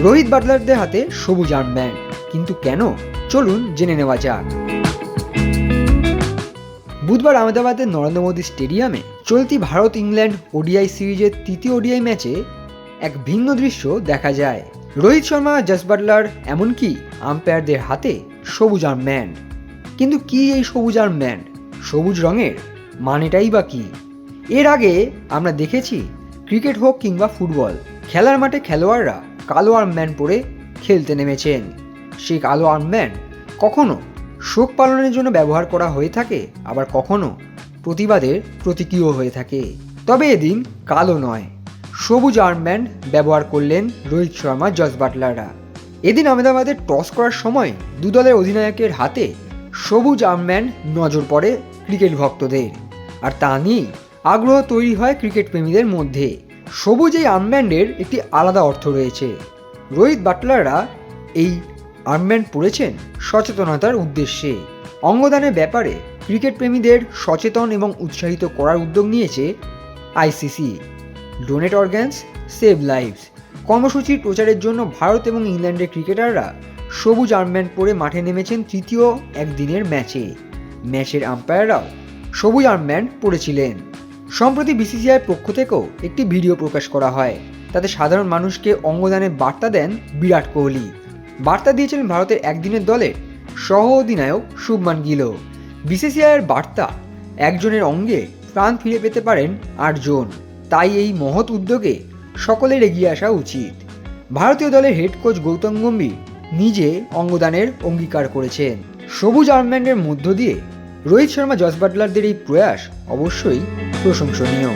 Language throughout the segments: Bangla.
রোহিত বাটলারদের হাতে সবুজ আর্মব্যান্ড কিন্তু কেন? চলুন জেনে নেওয়া যাক। বুধবার আহমেদাবাদের নরেন্দ্র মোদী স্টেডিয়ামে চলতি ভারত ইংল্যান্ড ওডিআই সিরিজের তৃতীয় ওডিআই ম্যাচে এক ভিন্ন দৃশ্য দেখা যায়। রোহিত শর্মা, জাস বাটলার এমনকি আম্পায়ারদের হাতে সবুজ আর্মব্যান্ড কিন্তু কি এই সবুজ আর্মব্যান্ড সবুজ রঙের মানেটাই বা কি? এর আগে আমরা দেখেছি ক্রিকেট হোক কিংবা ফুটবল, খেলার মাঠে খেলোয়াড়রা কালো আর্মব্যান্ড পরে খেলতে নেমেছেন। সেই কালো আর্মব্যান্ড কখনো শোক পালনের জন্য ব্যবহার করা হয়ে থাকে, আবার কখনো প্রতিবাদের প্রতীকীয় হয়ে থাকে। তবে এদিন কালো নয়, সবুজ আর্মব্যান্ড ব্যবহার করলেন রোহিত শর্মা, জস বাটলাররা। এদিন আহমেদাবাদের টস করার সময় দু দলের অধিনায়কের হাতে সবুজ আর্মব্যান্ড নজর পড়ে ক্রিকেট ভক্তদের। আর তা নিয়েই আগ্রহ তৈরি হয় ক্রিকেট প্রেমীদের মধ্যে। সবুজ এই আর্মব্যান্ডের একটি আলাদা অর্থ রয়েছে। রোহিত বাটলাররা এই আর্মব্যান্ড পরেছেন সচেতনতার উদ্দেশ্যে। অঙ্গদানের ব্যাপারে ক্রিকেট প্রেমীদের সচেতন এবং উৎসাহিত করার উদ্যোগ নিয়েছে ICC. Donate organs save lives কর্মসূচির প্রচারের জন্য ভারত এবং ইংল্যান্ডের ক্রিকেটাররা সবুজ আর্মব্যান্ড পরে মাঠে নেমেছেন তৃতীয় একদিনের ম্যাচে। ম্যাচের আম্পায়াররাও সবুজ আর্মব্যান্ড পরেছিলেন সম্প্রতি বিসিসিআইয়ের পক্ষ থেকেও একটি ভিডিও প্রকাশ করা হয়। তাতে সাধারণ মানুষকে অঙ্গদানের বার্তা দেন বিরাট কোহলি। বার্তা দিয়েছিলেন ভারতের একদিনের দলের সহ অধিনায়ক শুভমান গিলও। বিসিসিআইয়ের বার্তা একজনের অঙ্গে প্রাণ ফিরে পেতে পারেন আটজন। তাই এই মহৎ উদ্যোগে সকলের এগিয়ে আসা উচিত। ভারতীয় দলের হেড কোচ গৌতম গম্ভীর নিজে অঙ্গদানের অঙ্গীকার করেছেন। সবুজ আর্মব্যান্ডের মধ্য দিয়ে রোহিত শর্মা জস বাটলারদের এই প্রয়াস অবশ্যই প্রশংসনীয়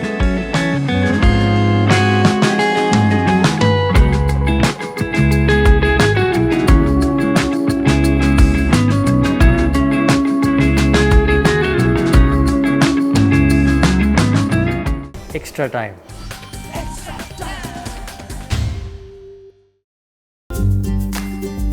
extra time.